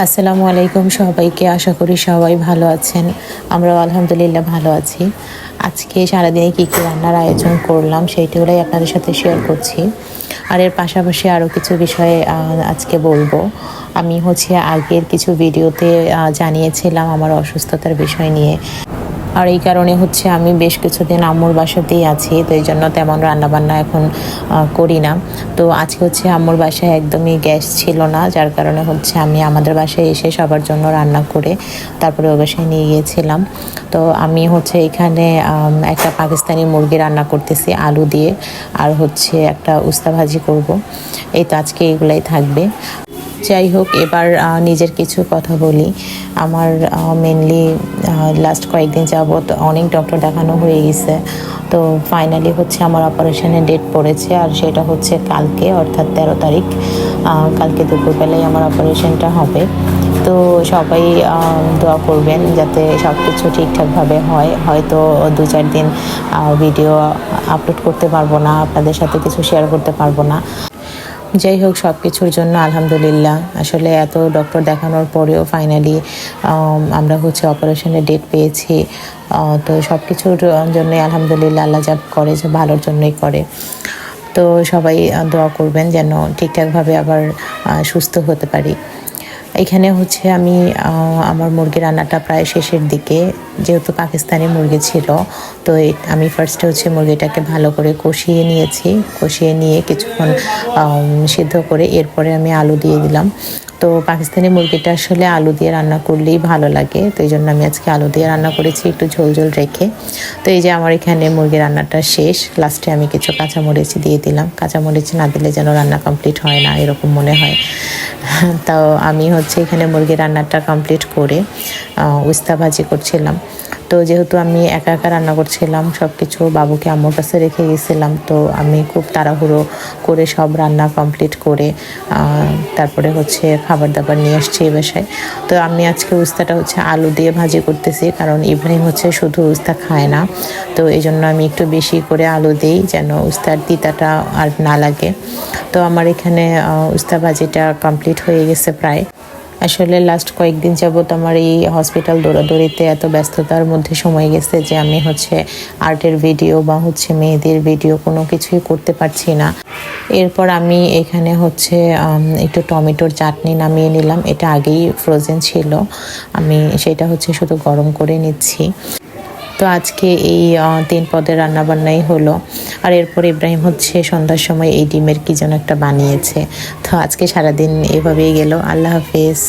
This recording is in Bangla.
আসসালামু আলাইকুম সবাইকে, আশা করি সবাই ভালো আছেন। আমরাও আলহামদুলিল্লাহ ভালো আছি। আজকে সারাদিনে কী কী রান্নার আয়োজন করলাম সেইগুলোই আপনাদের সাথে শেয়ার করছি। আর এর পাশাপাশি আরও কিছু বিষয়ে আজকে বলব। আমি হচ্ছে আগের কিছু ভিডিওতে জানিয়েছিলাম আমার অসুস্থতার বিষয় নিয়ে। আর এই কারণে হচ্ছে আমি বেশ কিছুদিন আম্মুর বাসাতেই আছি, তো এই জন্য তেমন রান্নাবান্না এখন করি না। তো আজকে হচ্ছে আম্মুর বাসায় একদমই গ্যাস ছিল না, যার কারণে হচ্ছে আমি আমাদের বাসায় এসে সবার জন্য রান্না করে তারপরে ও বাসায় নিয়ে গিয়েছিলাম। তো আমি হচ্ছে এখানে একটা পাকিস্তানি মুরগি রান্না করতেছি, আলু দিয়ে, আর হচ্ছে একটা উস্তা ভাজি করব। এই তো আজকে এগুলাই থাকবে। যাই হোক, এবার নিজের কিছু কথা বলি। আমার মেনলি লাস্ট কয়েকদিন যাবৎ অনেক ডক্টর দেখানো হয়ে গেছে। তো ফাইনালি হচ্ছে আমার অপারেশনের ডেট পড়েছে, আর সেটা হচ্ছে কালকে, অর্থাৎ তেরো তারিখ কালকে দুপুরবেলায় আমার অপারেশনটা হবে। তো সবাই দোয়া করবেন যাতে সব কিছু ঠিকঠাকভাবে হয়। হয়তো দু চার দিন ভিডিও আপলোড করতে পারব না, আপনাদের সাথে কিছু শেয়ার করতে পারব না। যাই হোক সব কিছুর জন্য আলহামদুলিল্লাহ। আসলে এত ডক্টর দেখানোর পরেও ফাইনালি আমরা হচ্ছে অপারেশনের ডেট পেয়েছি। তো সব কিছুর জন্যই আলহামদুলিল্লাহ আল্লাহ যা করে, যে ভালোর জন্যই করে। তো সবাই দোয়া করবেন যেন ঠিকঠাকভাবে আবার সুস্থ হতে পারি। এখানে হচ্ছে আমি আমার মুরগি রান্নাটা প্রায় শেষের দিকে, যেহেতু পাকিস্তানি মুরগি ছিল, তো আমি ফার্স্টে হচ্ছে মুরগিটাকে ভালো করে কষিয়ে নিয়েছি। কষিয়ে নিয়ে কিছুক্ষণ সিদ্ধ করে এরপরে আমি আলু দিয়ে দিলাম। তো পাকিস্তানি মুরগিটা আসলে আলু দিয়ে রান্না করলেই ভালো লাগে। তো এই জন্য আমি আজকে আলু দিয়ে রান্না করেছি একটু ঝোল ঝোল রেখে। তো এই যে আমার এখানে মুরগি রান্নাটা শেষ লাস্টে আমি কিছু কাঁচামরিচ দিয়ে দিলাম। কাঁচামরিচ না দিলে যেন রান্না কমপ্লিট হয় না, এরকম মনে হয়। তো আমি হচ্ছে এখানে মুরগি রান্নাটা কমপ্লিট করে উস্তা ভাজি করছিলাম। তো যেহেতু আমি একা একা রান্না করছিলাম সব কিছু বাবুকে আম্মুর কাছে রেখে গেছিলাম। তো আমি খুব তাড়াহুড়ো করে সব রান্না কমপ্লিট করে তারপরে হচ্ছে খাবার দাবার নিয়ে আসছি এই বাসায়। তো আমি আজকে উস্তাটা হচ্ছে আলু দিয়ে ভাজি করতেছি, কারণ ইব্রাহিম হচ্ছে শুধু উস্তা খায় না। তো এই জন্য আমি একটু বেশি করে আলু দিই যেন উস্তার তিতাটা আর না লাগে। তো আমার এখানে উস্তা ভাজিটা কমপ্লিট হয়ে গেছে প্রায়। আসলে লাস্ট কয়েকদিন যাবৎ আমার এই হসপিটাল দৌড়াদৌড়িতে এত ব্যস্ততার মধ্যে সময় গেছে যে আমি হচ্ছে আর্টের ভিডিও বা হচ্ছে মেয়েদের ভিডিও কোনো কিছুই করতে পারছি না। এরপর আমি এখানে হচ্ছে একটু টমেটোর চাটনি নামিয়ে নিলাম। এটা আগেই ফ্রোজেন ছিল। আমি সেটা হচ্ছে শুধু গরম করে নিচ্ছি। তো আজকে এই তিন পদের রান্নাবান্নাই হলো। আর এরপর ইব্রাহিম হচ্ছে সন্ধ্যার সময় এই ডিমের কি যেন একটা বানিয়েছে। তো আজকে সারাদিন এভাবেই গেল। আল্লাহ হাফেজ।